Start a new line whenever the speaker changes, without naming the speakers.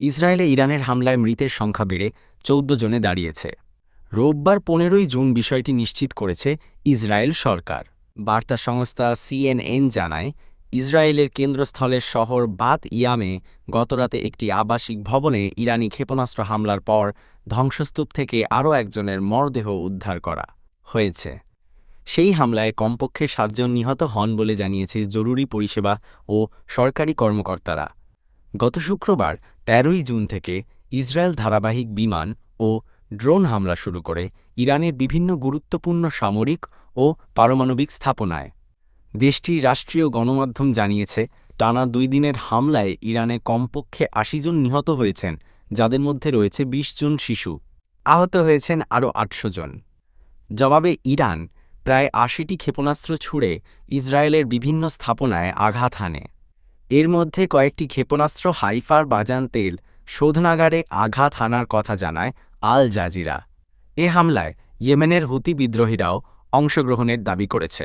ইসরায়েলে ইরানের হামলায় মৃতের সংখ্যা বেড়ে চৌদ্দ জনে দাঁড়িয়েছে। রোববার পনেরোই জুন বিষয়টি নিশ্চিত করেছে ইসরায়েল সরকার। বার্তা সংস্থা সিএনএন জানায়, ইসরায়েলের কেন্দ্রস্থলের শহর বাত ইয়ামে গতরাতে একটি আবাসিক ভবনে ইরানি ক্ষেপণাস্ত্র হামলার পর ধ্বংসস্তূপ থেকে আরও একজনের মরদেহ উদ্ধার করা হয়েছে। সেই হামলায় কমপক্ষে সাতজন নিহত হন বলে জানিয়েছে জরুরি পরিষেবা ও সরকারি কর্মকর্তারা। গত শুক্রবার তেরোই জুন থেকে ইসরায়েল ধারাবাহিক বিমান ও ড্রোন হামলা শুরু করে ইরানের বিভিন্ন গুরুত্বপূর্ণ সামরিক ও পারমাণবিক স্থাপনায়। দেশটির রাষ্ট্রীয় গণমাধ্যম জানিয়েছে, টানা দুই দিনের হামলায় ইরানে কমপক্ষে আশি জন নিহত হয়েছেন, যাদের মধ্যে রয়েছে ২০ জন শিশু। আহত হয়েছেন আরও আটশো জন। জবাবে ইরান, প্রায় আশিটি ক্ষেপণাস্ত্র ছুড়ে ইসরায়েলের বিভিন্ন স্থাপনায় আঘাত হানে। এর মধ্যে কয়েকটি ক্ষেপণাস্ত্র হাইফার বাজান তেল শোধনাগারে আঘাত হানার কথা জানায় আল জাজিরা। এ হামলায় ইয়েমেনের হুতি বিদ্রোহীরাও অংশগ্রহণের দাবি করেছে।